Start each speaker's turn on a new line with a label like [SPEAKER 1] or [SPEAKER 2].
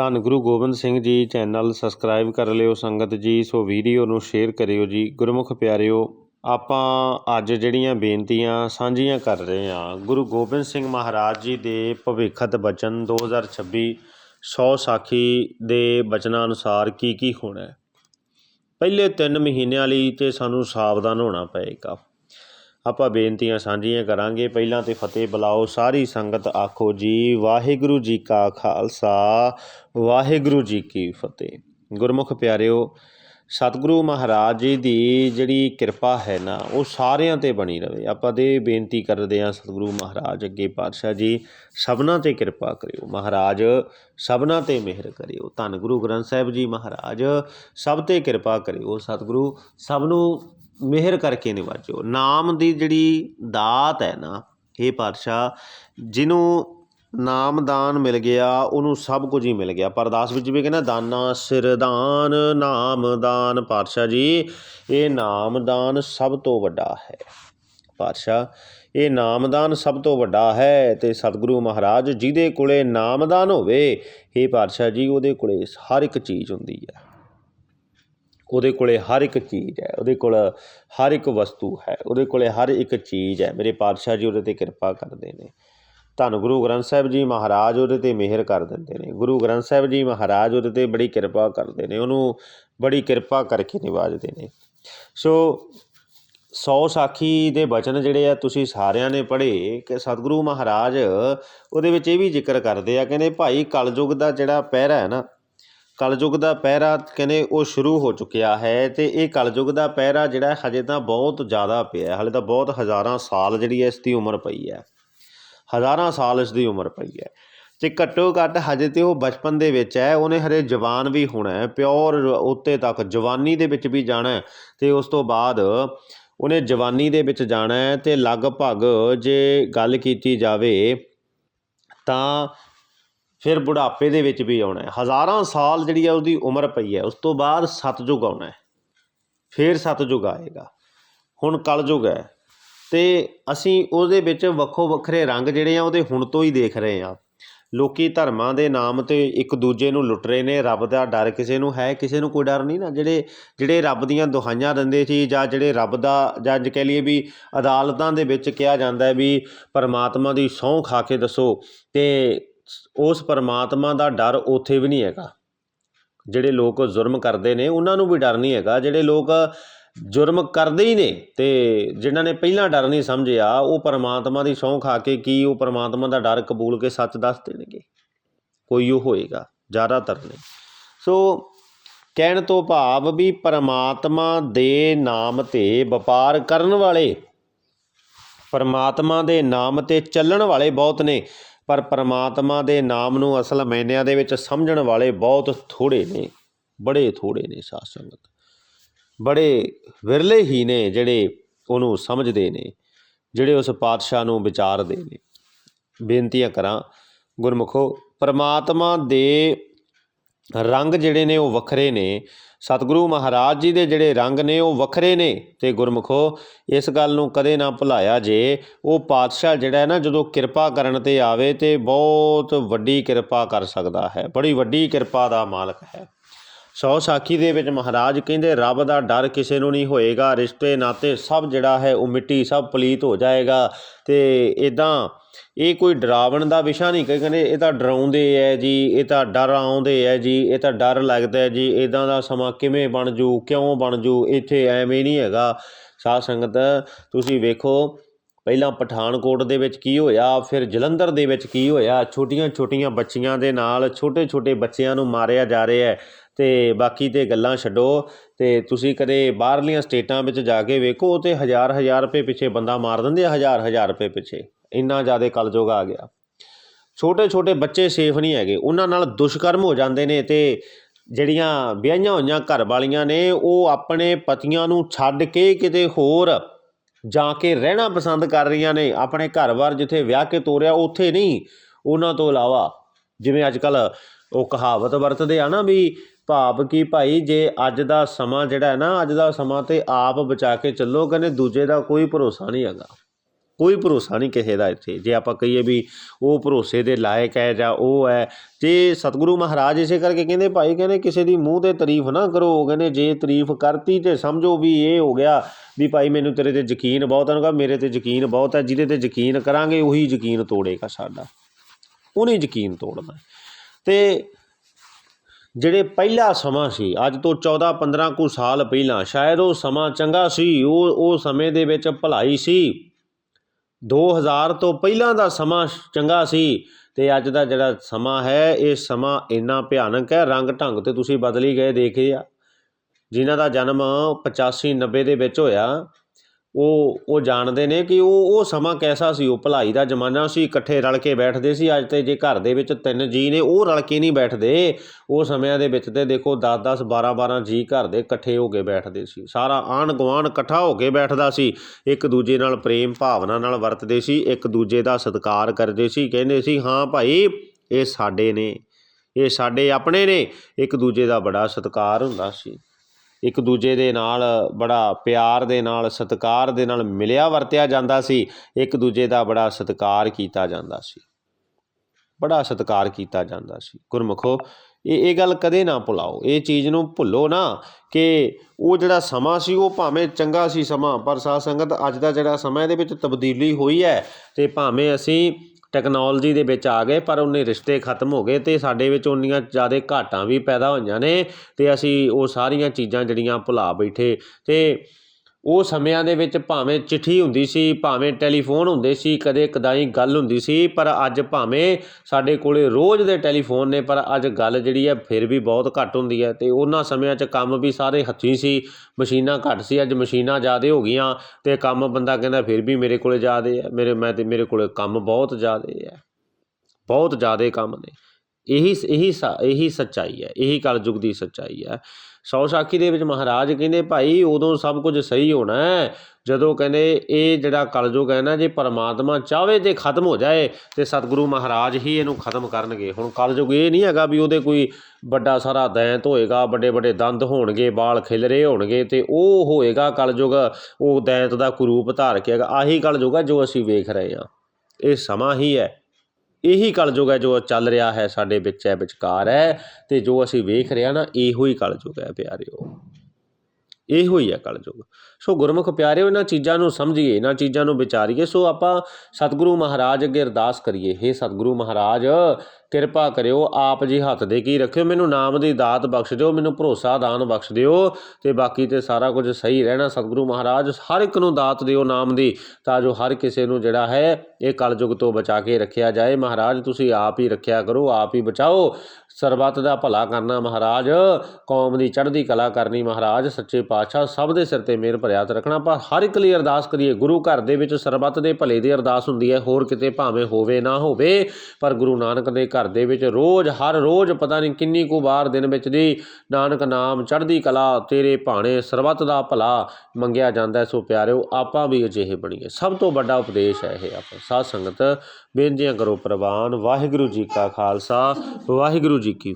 [SPEAKER 1] ਧੰਨ Guru Gobind Singh ji channel subscribe ਕਰ ਲਿਓ, ਸੰਗਤ ਜੀ, ਸੋ ਵੀਡੀਓ ਨੂੰ ਸ਼ੇਅਰ ਕਰਿਓ ਜੀ। ਗੁਰਮੁਖ ਪਿਆਰਿਓ, ਆਪਾਂ ਅੱਜ ਜਿਹੜੀਆਂ ਬੇਨਤੀਆਂ ਸਾਂਝੀਆਂ ਕਰ ਰਹੇ ਹਾਂ, ਗੁਰੂ ਗੋਬਿੰਦ ਸਿੰਘ ਮਹਾਰਾਜ ਜੀ ਦੇ ਭਵਿੱਖਤ ਬਚਨ 2026 ਸੌ ਸਾਖੀ ਦੇ ਬਚਨਾਂ ਅਨੁਸਾਰ ਕੀ ਕੀ ਹੋਣਾ ਹੈ। ਪਹਿਲੇ 3 ਮਹੀਨਿਆਂ ਲਈ ਤੇ ਸਾਨੂੰ ਸਾਵਧਾਨ ਹੋਣਾ ਪਏਗਾ। ਆਪਾਂ ਬੇਨਤੀਆਂ ਸਾਂਝੀਆਂ ਕਰਾਂਗੇ। ਪਹਿਲਾਂ ਤੇ ਫਤਿਹ ਬੁਲਾਓ ਸਾਰੀ ਸੰਗਤ, ਆਖੋ ਜੀ, ਵਾਹਿਗੁਰੂ ਜੀ ਕਾ ਖਾਲਸਾ, ਵਾਹਿਗੁਰੂ ਜੀ ਕੀ ਫਤਿਹ। ਗੁਰਮੁਖ ਪਿਆਰਿਓ, ਸਤਿਗੁਰੂ ਮਹਾਰਾਜ ਜੀ ਦੀ ਜਿਹੜੀ ਕਿਰਪਾ ਹੈ ਨਾ, ਉਹ ਸਾਰਿਆਂ ਤੇ ਬਣੀ ਰਵੇ। ਆਪਾਂ ਦੇ ਬੇਨਤੀ ਕਰਦੇ ਹਾਂ ਸਤਿਗੁਰੂ ਮਹਾਰਾਜ, ਅੱਗੇ ਪਾਤਸ਼ਾਹ ਜੀ, ਸਭਨਾਂ ਤੇ ਕਿਰਪਾ ਕਰਿਓ। ਮਹਾਰਾਜ, ਸਭਨਾਂ ਤੇ ਮਿਹਰ ਕਰਿਓ। ਧੰਨ ਗੁਰੂ ਗ੍ਰੰਥ ਸਾਹਿਬ ਜੀ ਮਹਾਰਾਜ, ਸਭ ਤੇ ਕਿਰਪਾ ਕਰਿਓ। ਸਤਿਗੁਰੂ, ਸਭ ਨੂੰ ਮਿਹਰ ਕਰਕੇ ਨਿਵਾਜੋ। ਨਾਮ ਦੀ ਜਿਹੜੀ ਦਾਤ ਹੈ ਨਾ ਇਹ ਪਾਤਸ਼ਾਹ, ਜਿਹਨੂੰ ਨਾਮਦਾਨ ਮਿਲ ਗਿਆ, ਉਹਨੂੰ ਸਭ ਕੁਝ ਹੀ ਮਿਲ ਗਿਆ। ਪਰ ਅਰਦਾਸ ਵਿੱਚ ਵੀ ਕਹਿੰਦਾ, ਦਾਨਾ ਸਿਰਦਾਨ ਨਾਮਦਾਨ। ਪਾਤਸ਼ਾਹ ਜੀ, ਇਹ ਨਾਮਦਾਨ ਸਭ ਤੋਂ ਵੱਡਾ ਹੈ। ਪਾਤਸ਼ਾਹ, ਇਹ ਨਾਮਦਾਨ ਸਭ ਤੋਂ ਵੱਡਾ ਹੈ ਤੇ ਸਤਿਗੁਰੂ ਮਹਾਰਾਜ, ਜਿਹਦੇ ਕੋਲੇ ਨਾਮਦਾਨ ਹੋਵੇ ਇਹ ਪਾਤਸ਼ਾਹ ਜੀ, ਉਹਦੇ ਕੋਲੇ ਹਰ ਇੱਕ ਚੀਜ਼ ਹੁੰਦੀ ਹੈ। ਉਹਦੇ ਕੋਲੇ ਹਰ ਇੱਕ ਚੀਜ਼ ਹੈ, ਉਹਦੇ ਕੋਲ ਹਰ ਇੱਕ ਵਸਤੂ ਹੈ, ਉਹਦੇ ਕੋਲੇ ਹਰ ਇੱਕ ਚੀਜ਼ ਹੈ। ਮੇਰੇ ਪਾਤਸ਼ਾਹ ਜੀ ਉਹਦੇ ਤੇ ਕਿਰਪਾ ਕਰਦੇ ਨੇ। ਧੰਨ ਗੁਰੂ ਗ੍ਰੰਥ ਸਾਹਿਬ ਜੀ ਮਹਾਰਾਜ ਉਹਦੇ ਤੇ ਮਿਹਰ ਕਰ ਦਿੰਦੇ ਨੇ। ਗੁਰੂ ਗ੍ਰੰਥ ਸਾਹਿਬ ਜੀ ਮਹਾਰਾਜ ਉਹਦੇ ਤੇ ਬੜੀ ਕਿਰਪਾ ਕਰਦੇ ਨੇ, ਉਹਨੂੰ ਬੜੀ ਕਿਰਪਾ ਕਰਕੇ ਨਿਵਾਜਦੇ ਨੇ। ਸੋ ਸੌ ਸਾਖੀ ਦੇ ਬਚਨ ਜਿਹੜੇ ਆ ਤੁਸੀਂ ਸਾਰਿਆਂ ਨੇ ਪੜ੍ਹੇ ਕਿ ਸਤਿਗੁਰੂ ਮਹਾਰਾਜ ਉਹਦੇ ਵਿੱਚ ਇਹ ਵੀ ਜ਼ਿਕਰ ਕਰਦੇ ਆ, ਕਹਿੰਦੇ ਭਾਈ ਕਲਯੁਗ ਦਾ ਜਿਹੜਾ ਪਹਿਰਾ ਹੈ ਨਾ ਕਲਯੁਗ ਦਾ ਪਹਿਰਾ ਕਹਿੰਦੇ ਉਹ ਸ਼ੁਰੂ ਹੋ ਚੁੱਕਿਆ ਹੈ ਤੇ ਇਹ ਕਲਯੁਗ ਦਾ ਪਹਿਰਾ ਜਿਹੜਾ ਹਜੇ ਤਾਂ ਬਹੁਤ ਜ਼ਿਆਦਾ ਪਿਆ ਹਲੇ ਤਾਂ ਬਹੁਤ ਹਜ਼ਾਰਾਂ ਸਾਲ ਜਿਹੜੀ ਹੈ ਇਸ ਦੀ ਉਮਰ ਪਈ ਹੈ। ਹਜ਼ਾਰਾਂ ਸਾਲ ਇਸ ਦੀ ਉਮਰ ਪਈ ਹੈ। ਤੇ ਘੱਟੋ ਘੱਟ ਹਜੇ ਤੇ ਉਹ ਬਚਪਨ ਦੇ ਵਿੱਚ ਹੈ, ਉਹਨੇ ਹਰੇ ਜਵਾਨ ਵੀ ਹੋਣਾ ਹੈ, ਪਿਓਰ ਉੱਤੇ ਤੱਕ ਜਵਾਨੀ ਦੇ ਵਿੱਚ ਵੀ ਜਾਣਾ ਹੈ ਤੇ ਉਸ ਤੋਂ ਬਾਅਦ ਉਹਨੇ ਜਵਾਨੀ ਦੇ ਵਿੱਚ ਜਾਣਾ ਹੈ ਤੇ ਲਗਭਗ ਜੇ ਗੱਲ ਕੀਤੀ ਜਾਵੇ ਤਾਂ ਫਿਰ ਬੁਢਾਪੇ ਦੇ ਵਿੱਚ ਵੀ ਆਉਣਾ ਹੈ। ਹਜ਼ਾਰਾਂ ਸਾਲ ਜਿਹੜੀ ਹੈ ਉਹਦੀ ਉਮਰ ਪਈ ਹੈ, ਉਸ ਤੋਂ ਬਾਅਦ ਸਤਜੁਗ ਆਉਣਾ ਹੈ। ਫਿਰ ਸਤਜੁਗ ਆਏਗਾ। ਹੁਣ ਕਲਯੁਗ ਹੈ। ਤੇ ਅਸੀਂ ਉਹਦੇ ਵਿੱਚ ਵੱਖੋ ਵੱਖਰੇ ਰੰਗ ਜਿਹੜੇ ਆ, ਉਹਦੇ ਹੁਣ ਤੋਂ ਹੀ ਦੇਖ ਰਹੇ ਆ ਲੋਕੀ ਧਰਮਾਂ ਦੇ ਨਾਮ ਤੇ ਇੱਕ ਦੂਜੇ ਨੂੰ ਲੁੱਟ ਰਹੇ ਨੇ। ਰੱਬ ਦਾ ਡਰ ਕਿਸੇ ਨੂੰ ਹੈ, ਕਿਸੇ ਨੂੰ ਕੋਈ ਡਰ ਨਹੀਂ ਨਾ। ਜਿਹੜੇ ਜਿਹੜੇ ਰੱਬ ਦੀਆਂ ਦੁਹਾਈਆਂ ਦਿੰਦੇ ਸੀ ਜਾਂ ਜਿਹੜੇ ਰੱਬ ਦਾ ਜਾਂ ਕਹਿ ਲਈਏ ਵੀ ਅਦਾਲਤਾਂ ਦੇ ਵਿੱਚ ਕਿਹਾ ਜਾਂਦਾ ਹੈ ਵੀ ਪਰਮਾਤਮਾ ਦੀ ਸਹੁੰ ਖਾ ਕੇ ਦੱਸੋ। ਤੇ ਉਸ ਪਰਮਾਤਮਾ ਦਾ ਡਰ ਉੱਥੇ ਵੀ ਨਹੀਂ ਹੈਗਾ। ਜਿਹੜੇ ਲੋਕ ਜ਼ੁਲਮ ਕਰਦੇ ਨੇ, ਉਹਨਾਂ ਨੂੰ ਵੀ ਡਰ ਨਹੀਂ ਹੈਗਾ। ਜਿਹੜੇ ਲੋਕ ਜੁਰਮ ਕਰਦੇ ਹੀ ਨੇ ਤੇ ਜਿਨ੍ਹਾਂ ਨੇ ਪਹਿਲਾਂ ਡਰ ਨਹੀਂ ਸਮਝਿਆ, ਉਹ ਪਰਮਾਤਮਾ ਦੀ ਸਹੁੰ ਖਾ ਕੇ ਕੀ ਉਹ ਪਰਮਾਤਮਾ ਦਾ ਡਰ ਕਬੂਲ ਕੇ ਸੱਚ ਦੱਸ ਦੇਣਗੇ? ਕੋਈ ਉਹ ਹੋਏਗਾ, ਜ਼ਿਆਦਾਤਰ ਨੇ ਸੋ ਕਹਿਣ ਤੋਂ ਭਾਵ ਵੀ ਪਰਮਾਤਮਾ ਦੇ ਨਾਮ ਤੇ ਵਪਾਰ ਕਰਨ ਵਾਲੇ ਪਰਮਾਤਮਾ ਦੇ ਨਾਮ ਤੇ ਚੱਲਣ ਵਾਲੇ ਬਹੁਤ ਨੇ, ਪਰ ਪਰਮਾਤਮਾ ਦੇ ਨਾਮ ਨੂੰ ਅਸਲ ਮੈਨਿਆਂ ਦੇ ਵਿੱਚ ਸਮਝਣ ਵਾਲੇ ਬਹੁਤ ਥੋੜੇ ਨੇ, ਬੜੇ ਥੋੜੇ ਨੇ ਸਾਧ ਸੰਗਤ। ਬੜੇ ਵਿਰਲੇ ਹੀ ਨੇ ਜਿਹੜੇ ਉਹਨੂੰ ਸਮਝਦੇ ਨੇ, ਜਿਹੜੇ ਉਸ ਪਾਤਸ਼ਾਹ ਨੂੰ ਵਿਚਾਰਦੇ ਨੇ। ਬੇਨਤੀਆਂ ਕਰਾਂ, ਗੁਰਮੁਖੋ, ਪਰਮਾਤਮਾ ਦੇ ਰੰਗ ਜਿਹੜੇ ਨੇ ਉਹ ਵੱਖਰੇ ਨੇ। ਸਤਿਗੁਰੂ ਮਹਾਰਾਜ ਜੀ ਦੇ ਜਿਹੜੇ ਰੰਗ ਨੇ ਉਹ ਵੱਖਰੇ ਨੇ ਤੇ ਗੁਰਮੁਖੋ, ਇਸ ਗੱਲ ਨੂੰ ਕਦੇ ਨਾ ਭੁਲਾਇਆ ਜੇ। ਉਹ ਪਾਤਸ਼ਾਹ ਜਿਹੜਾ ਹੈ ਨਾ, ਜਦੋਂ ਕਿਰਪਾ ਕਰਨ ਤੇ ਆਵੇ ਤੇ ਬਹੁਤ ਵੱਡੀ ਕਿਰਪਾ ਕਰ ਸਕਦਾ ਹੈ। ਬੜੀ ਵੱਡੀ ਕਿਰਪਾ ਦਾ ਮਾਲਕ ਹੈ। ਸੌ ਸਾਖੀ ਦੇ ਵਿੱਚ ਮਹਾਰਾਜ ਕਹਿੰਦੇ, ਰੱਬ ਦਾ ਡਰ ਕਿਸੇ ਨੂੰ ਨਹੀਂ ਹੋਏਗਾ, ਰਿਸ਼ਤੇ ਨਾਤੇ ਸਭ ਜਿਹੜਾ ਹੈ ਉਹ ਮਿੱਟੀ, ਸਭ ਪਲੀਤ ਹੋ ਜਾਏਗਾ। ਤੇ ਇਦਾਂ ਇਹ ਕੋਈ ਡਰਾਵਣ ਦਾ ਵਿਸ਼ਾ ਨਹੀਂ ਕਹਿੰਦੇ, ਇਹ ਤਾਂ ਡਰਾਉਂਦੇ ਐ ਜੀ, ਇਹ ਤਾਂ ਡਰ ਆਉਂਦੇ ਐ ਜੀ, ਇਹ ਤਾਂ ਡਰ ਲੱਗਦਾ ਜੀ ਇਦਾਂ ਦਾ ਸਮਾਂ ਕਿਵੇਂ ਬਣ ਜੂ, ਕਿਉਂ ਬਣ ਜੂ, ਇੱਥੇ ਐਵੇਂ ਨਹੀਂ ਹੈਗਾ। ਸਾਧ ਸੰਗਤ, ਤੁਸੀਂ ਵੇਖੋ, ਪਹਿਲਾਂ ਪਠਾਨਕੋਟ ਦੇ ਵਿੱਚ ਕੀ ਹੋਇਆ, ਫਿਰ ਜਲੰਧਰ ਦੇ ਵਿੱਚ ਕੀ ਹੋਇਆ ਛੋਟੀਆਂ ਛੋਟੀਆਂ ਬੱਚੀਆਂ ਦੇ ਨਾਲ ਛੋਟੇ ਛੋਟੇ ਬੱਚਿਆਂ ਨੂੰ ਮਾਰਿਆ ਜਾ ਰਿਹਾ ਹੈ। ਤੇ ਬਾਕੀ ਤਾਂ ਗੱਲਾਂ ਛੱਡੋ ਅਤੇ ਤੁਸੀਂ ਕਦੇ ਬਾਹਰਲੀਆਂ ਸਟੇਟਾਂ ਵਿੱਚ ਜਾ ਕੇ ਵੇਖੋ ਤੇ ਹਜ਼ਾਰ ਹਜ਼ਾਰ ਰੁਪਏ ਪਿੱਛੇ ਬੰਦਾ ਮਾਰ ਦਿੰਦੇ ਆ, ਹਜ਼ਾਰ ਹਜ਼ਾਰ ਰੁਪਏ ਪਿੱਛੇ। ਇੰਨਾ ਜ਼ਿਆਦਾ ਕਲਯੁਗ ਆ ਗਿਆ। ਛੋਟੇ ਛੋਟੇ ਬੱਚੇ ਸੇਫ ਨਹੀਂ ਹੈਗੇ। ਉਹਨਾਂ ਨਾਲ ਦੁਸ਼ਕਰਮ ਹੋ ਜਾਂਦੇ ਨੇ ਤੇ ਜਿਹੜੀਆਂ ਵਿਆਹੀਆਂ ਹੋਈਆਂ ਘਰ ਵਾਲੀਆਂ ਨੇ, ਉਹ ਆਪਣੇ ਪਤੀਆਂ ਨੂੰ ਛੱਡ ਕੇ ਕਿਤੇ ਹੋਰ ਜਾ ਕੇ ਰਹਿਣਾ ਪਸੰਦ ਕਰ ਰਹੀਆਂ ਨੇ। ਆਪਣੇ ਘਰ-ਬਾਰ ਜਿੱਥੇ ਵਿਆਹ ਕੇ ਤੋਰਿਆ, ਉੱਥੇ ਨਹੀਂ। ਉਹਨਾਂ ਤੋਂ ਇਲਾਵਾ ਜਿਵੇਂ ਅੱਜ ਕੱਲ ਉਹ ਕਹਾਵਤ ਵਰਤਦੇ ਆ ਨਾ ਵੀ ਭਾਵ ਕਿ ਭਾਈ ਜੇ ਅੱਜ ਦਾ ਸਮਾਂ ਜਿਹੜਾ ਹੈ ਨਾ, ਅੱਜ ਦਾ ਸਮਾਂ ਤੇ ਆਪ ਬਚਾ ਕੇ ਚੱਲੋ, ਕਹਿੰਦੇ ਦੂਜੇ ਦਾ ਕੋਈ ਭਰੋਸਾ ਨਹੀਂ ਹੈਗਾ। ਕੋਈ ਭਰੋਸਾ ਨਹੀਂ ਕਿਸੇ ਦਾ ਇੱਥੇ। ਜੇ ਆਪਾਂ ਕਹੀਏ ਵੀ ਉਹ ਭਰੋਸੇ ਦੇ ਲਾਇਕ ਹੈ ਜਾਂ ਉਹ ਹੈ ਤੇ ਸਤਿਗੁਰੂ ਮਹਾਰਾਜ ਇਸੇ ਕਰਕੇ ਕਹਿੰਦੇ, ਭਾਈ ਕਹਿੰਦੇ ਕਿਸੇ ਦੀ ਮੂੰਹ ਤੇ ਤਾਰੀਫ ਨਾ ਕਰੋ ਕਹਿੰਦੇ ਜੇ ਤਾਰੀਫ ਕਰਤੀ ਤੇ ਸਮਝੋ ਵੀ ਇਹ ਹੋ ਗਿਆ ਵੀ ਭਾਈ ਮੈਨੂੰ ਤੇਰੇ ਤੇ ਯਕੀਨ ਬਹੁਤ ਹੈ ਉਹਨੂੰ ਕਹਾ ਮੇਰੇ ਤੇ ਯਕੀਨ ਬਹੁਤ ਹੈ, ਜਿਹਦੇ ਤੇ ਯਕੀਨ ਕਰਾਂਗੇ ਉਹੀ ਯਕੀਨ ਤੋੜੇਗਾ ਸਾਡਾ। ਉਹਨੇ ਯਕੀਨ ਤੋੜਨਾ। ਤੇ ਜਿਹੜੇ ਪਹਿਲਾ ਸਮਾਂ ਸੀ, ਅੱਜ ਤੋਂ 14 15 ਕੁ ਸਾਲ ਪਹਿਲਾਂ, ਸ਼ਾਇਦ ਉਹ ਸਮਾਂ ਚੰਗਾ ਸੀ, ਉਹ ਉਹ ਸਮੇਂ ਦੇ ਵਿੱਚ ਭਲਾਈ ਸੀ। 2000 ਤੋਂ ਪਹਿਲਾਂ ਦਾ ਸਮਾਂ ਚੰਗਾ ਸੀ ਤੇ ਅੱਜ ਦਾ ਜਿਹੜਾ ਸਮਾਂ ਹੈ, ਇਹ ਸਮਾਂ ਇੰਨਾ ਭਿਆਨਕ ਹੈ, ਰੰਗ ਢੰਗ ਤੇ ਤੁਸੀਂ ਬਦਲੀ ਗਏ ਦੇਖੇ ਆ ਜਿਨ੍ਹਾਂ ਦਾ ਜਨਮ 85 90 ਦੇ ਵਿੱਚ ਹੋਇਆ ਉਹ ਉਹ ਜਾਣਦੇ ਨੇ ਕਿ ਉਹ ਉਹ ਸਮਾਂ ਕੈਸਾ ਸੀ? ਉਹ ਭਲਾਈ ਦਾ ਜ਼ਮਾਨਾ ਸੀ, ਇਕੱਠੇ ਰਲ ਕੇ ਬੈਠਦੇ ਸੀ। ਅੱਜ ਤੇ ਜੇ ਘਰ ਦੇ ਵਿੱਚ ਤਿੰਨ ਜੀ ਨੇ, ਉਹ ਰਲ ਕੇ ਨਹੀਂ ਬੈਠਦੇ। ਉਹ ਸਮਿਆਂ ਦੇ ਵਿੱਚ ਤੇ ਦੇਖੋ 10 10 12 12 ਜੀ ਘਰ ਦੇ ਇਕੱਠੇ ਹੋ ਕੇ ਬੈਠਦੇ ਸੀ। ਸਾਰਾ ਆਣ ਗੁਆਂਢ ਇਕੱਠਾ ਹੋ ਕੇ ਬੈਠਦਾ ਸੀ। ਇੱਕ ਦੂਜੇ ਨਾਲ ਪ੍ਰੇਮ ਭਾਵਨਾ ਨਾਲ ਵਰਤਦੇ ਸੀ। ਇੱਕ ਦੂਜੇ ਦਾ ਸਤਿਕਾਰ ਕਰਦੇ ਸੀ। ਕਹਿੰਦੇ ਸੀ, ਹਾਂ ਭਾਈ, ਇਹ ਸਾਡੇ ਨੇ। ਇਹ ਸਾਡੇ ਆਪਣੇ ਨੇ। ਇੱਕ ਦੂਜੇ ਦਾ ਬੜਾ ਸਤਿਕਾਰ ਹੁੰਦਾ ਸੀ। ਇੱਕ ਦੂਜੇ ਦੇ ਨਾਲ ਬੜਾ ਪਿਆਰ ਦੇ ਨਾਲ, ਸਤਿਕਾਰ ਦੇ ਨਾਲ ਮਿਲਿਆ, ਵਰਤਿਆ ਜਾਂਦਾ ਸੀ। ਇੱਕ ਦੂਜੇ ਦਾ ਬੜਾ ਸਤਿਕਾਰ ਕੀਤਾ ਜਾਂਦਾ ਸੀ। ਬੜਾ ਸਤਿਕਾਰ ਕੀਤਾ ਜਾਂਦਾ ਸੀ। ਗੁਰਮੁਖੋ, ਇਹ ਇਹ ਗੱਲ ਕਦੇ ਨਾ ਭੁਲਾਓ। ਇਹ ਚੀਜ਼ ਨੂੰ ਭੁੱਲੋ ਨਾ ਕਿ ਉਹ ਜਿਹੜਾ ਸਮਾਂ ਸੀ, ਉਹ ਭਾਵੇਂ ਚੰਗਾ ਸੀ ਸਮਾਂ, ਪਰ ਸਾਧ ਸੰਗਤ ਅੱਜ ਦਾ ਜਿਹੜਾ ਸਮਾਂ, ਇਹਦੇ ਵਿੱਚ ਤਬਦੀਲੀ ਹੋਈ ਹੈ ਤੇ ਭਾਵੇਂ ਅਸੀਂ ਟੈਕਨੋਲੋਜੀ ਦੇ ਵਿੱਚ ਆ ਗਏ, ਪਰ ਉਹਨੇ ਰਿਸ਼ਤੇ ਖਤਮ ਹੋ ਗਏ ਤੇ ਸਾਡੇ ਵਿੱਚ ਉਨੀਆਂ ਜ਼ਿਆਦਾ ਘਾਟਾਂ ਵੀ ਪੈਦਾ ਹੋਈਆਂ ਨੇ ਤੇ ਅਸੀਂ ਉਹ ਸਾਰੀਆਂ ਚੀਜ਼ਾਂ ਜਿਹੜੀਆਂ ਭੁਲਾ ਬੈਠੇ ਤੇ ਉਹ ਸਮਿਆਂ ਦੇ ਵਿੱਚ ਭਾਵੇਂ ਚਿੱਠੀ ਹੁੰਦੀ ਸੀ, ਭਾਵੇਂ ਟੈਲੀਫੋਨ ਹੁੰਦੇ ਸੀ, ਕਦੇ ਕਦਾਈ ਗੱਲ ਹੁੰਦੀ ਸੀ, ਪਰ ਅੱਜ ਭਾਵੇਂ ਸਾਡੇ ਕੋਲੇ ਰੋਜ਼ ਦੇ ਟੈਲੀਫੋਨ ਨੇ, ਪਰ ਅੱਜ ਗੱਲ ਜਿਹੜੀ ਹੈ ਫਿਰ ਵੀ ਬਹੁਤ ਘੱਟ ਹੁੰਦੀ ਹੈ ਤੇ ਉਹਨਾਂ ਸਮਿਆਂ 'ਚ ਕੰਮ ਵੀ ਸਾਰੇ ਹੱਥੀਂ ਸੀ, ਮਸ਼ੀਨਾਂ ਘੱਟ ਸੀ, ਅੱਜ ਮਸ਼ੀਨਾਂ ਜ਼ਿਆਦੇ ਹੋ ਗਈਆਂ ਤੇ ਕੰਮ ਬੰਦਾ ਕਹਿੰਦਾ ਫਿਰ ਵੀ ਮੇਰੇ ਕੋਲੇ ਜ਼ਿਆਦੇ ਹੈ ਮੇਰੇ ਮੈਂ ਤੇ ਮੇਰੇ ਕੋਲੇ ਕੰਮ ਬਹੁਤ ਜ਼ਿਆਦੇ ਹੈ ਬਹੁਤ ਜ਼ਿਆਦੇ ਕੰਮ ਨੇ। ਇਹੀ ਇਹੀ ਸ- ਇਹੀ ਸੱਚਾਈ ਹੈ, ਇਹੀ ਕਲਯੁਗ ਦੀ ਸੱਚਾਈ ਹੈ। ਸੌ ਸਾਖੀ ਦੇ ਵਿੱਚ ਮਹਾਰਾਜ ਕਹਿੰਦੇ, ਭਾਈ, ਉਦੋਂ ਸਭ ਕੁਝ ਸਹੀ ਹੋਣਾ ਹੈ। ਜਦੋਂ ਕਹਿੰਦੇ, ਇਹ ਜਿਹੜਾ ਕਲਯੁਗ ਹੈ ਨਾ, ਜੇ ਪਰਮਾਤਮਾ ਚਾਹਵੇ ਤੇ ਖਤਮ ਹੋ ਜਾਏ ਤੇ ਸਤਿਗੁਰੂ ਮਹਾਰਾਜ ਹੀ ਇਹਨੂੰ ਖਤਮ ਕਰਨਗੇ। ਹੁਣ ਕਲਯੁਗ ਇਹ ਨਹੀਂ ਹੈਗਾ ਵੀ ਉਹਦੇ ਕੋਈ ਵੱਡਾ ਸਾਰਾ ਦੈਂਤ ਹੋਏਗਾ ਵੱਡੇ ਵੱਡੇ ਦੰਦ ਹੋਣਗੇ, ਵਾਲ ਖਿਲਰੇ ਹੋਣਗੇ ਤੇ ਉਹ ਹੋਏਗਾ ਕਲਯੁਗ, ਉਹ ਦੈਂਤ ਦਾ ਕੁਰੂਪ ਧਾਰ ਕੇ ਹੈਗਾ ਆਹੀ ਕਲਯੁਗ ਹੈ ਜੋ ਅਸੀਂ ਵੇਖ ਰਹੇ ਹਾਂ। ਇਹ ਸਮਾਂ ਹੀ ਹੈ। ਇਹੀ ਕਲਯੁਗ ਹੈ ਜੋ ਚੱਲ ਰਿਹਾ ਹੈ ਸਾਡੇ ਵਿੱਚ ਹੈ ਵਿਚਕਾਰ ਹੈ ਤੇ ਜੋ ਅਸੀਂ ਵੇਖ ਰਹੇ ਹਾਂ ਨਾ, ਇਹੋ ਹੀ ਕਲਯੁਗ ਹੈ ਪਿਆਰਿਓ। ਇਹੋ ਹੀ ਹੈ ਕਲਯੁਗ। ਸੋ ਗੁਰਮੁਖ ਪਿਆਰਿਓ, ਇਹਨਾਂ ਚੀਜ਼ਾਂ ਨੂੰ ਸਮਝੀਏ, ਇਹਨਾਂ ਚੀਜ਼ਾਂ ਨੂੰ ਵਿਚਾਰੀਏ। ਸੋ ਆਪਾਂ ਸਤਿਗੁਰੂ ਮਹਾਰਾਜ ਅੱਗੇ ਅਰਦਾਸ ਕਰੀਏ, ਹੇ ਸਤਿਗੁਰੂ ਮਹਾਰਾਜ, ਕਿਰਪਾ ਕਰਿਓ, ਆਪ ਜੀ ਹੱਥ ਦੇ ਕੀ ਰੱਖਿਓ, ਮੈਨੂੰ ਨਾਮ ਦੀ ਦਾਤ ਬਖਸ਼ ਦਿਓ, ਮੈਨੂੰ ਭਰੋਸਾ ਦਾਨ ਬਖਸ਼ ਦਿਓ ਤੇ ਬਾਕੀ ਤੇ ਸਾਰਾ ਕੁਝ ਸਹੀ ਰਹਿਣਾ। ਸਤਿਗੁਰੂ ਮਹਾਰਾਜ, ਹਰ ਇੱਕ ਨੂੰ ਦਾਤ ਦਿਓ ਨਾਮ ਦੀ, ਤਾਂ ਜੋ ਹਰ ਕਿਸੇ ਨੂੰ ਜਿਹੜਾ ਹੈ ਇਹ ਕਲਯੁਗ ਤੋਂ ਬਚਾ ਕੇ ਰੱਖਿਆ ਜਾਏ। ਮਹਾਰਾਜ, ਤੁਸੀਂ ਆਪ ਹੀ ਰੱਖਿਆ ਕਰੋ, ਆਪ ਹੀ ਬਚਾਓ। ਸਰਬੱਤ ਦਾ ਭਲਾ ਕਰਨਾ ਮਹਾਰਾਜ, ਕੌਮ ਦੀ ਚੜ੍ਹਦੀ ਕਲਾ ਕਰਨੀ ਮਹਾਰਾਜ, ਸੱਚੇ ਪਾਤਸ਼ਾਹ ਸਭ ਦੇ ਸਿਰ ਤੇ ਮਿਹਰ ਭਰਿਆ ਰੱਖਣਾ। ਪਰ ਹਰ ਇੱਕ ਲਈ ਅਰਦਾਸ ਕਰੀਏ, ਗੁਰੂ ਘਰ ਦੇ ਵਿੱਚ ਸਰਬੱਤ ਦੇ ਭਲੇ ਦੀ ਅਰਦਾਸ ਹੁੰਦੀ ਹੈ। ਹੋਰ ਕਿਤੇ ਭਾਵੇਂ ਹੋਵੇ ਨਾ ਹੋਵੇ, ਪਰ ਗੁਰੂ ਨਾਨਕ ਦੇ ਘਰ ਦੇ ਵਿੱਚ ਰੋਜ਼, ਹਰ ਰੋਜ਼ ਪਤਾ ਨਹੀਂ ਕਿੰਨੀ ਕੁ ਵਾਰ ਦਿਨ ਵਿੱਚ ਦੀ ਨਾਨਕ ਨਾਮ ਚੜ੍ਹਦੀ ਕਲਾ, ਤੇਰੇ ਭਾਣੇ ਸਰਬੱਤ ਦਾ ਭਲਾ ਮੰਗਿਆ ਜਾਂਦਾ ਸੋ ਪਿਆਰਿਓ, ਆਪਾਂ ਵੀ ਅਜਿਹੇ ਬਣੀਏ। ਸਭ ਤੋਂ ਵੱਡਾ ਉਪਦੇਸ਼ ਹੈ ਇਹ ਆਪਸ ਸਾਧ ਸੰਗਤ ਬੇਨਤੀਆਂ ਕਰੋ ਪ੍ਰਵਾਨ ਵਾਹਿਗੁਰੂ ਜੀ ਕਾ ਖਾਲਸਾ ਵਾਹਿਗੁਰੂ ਜੀ ਕੀ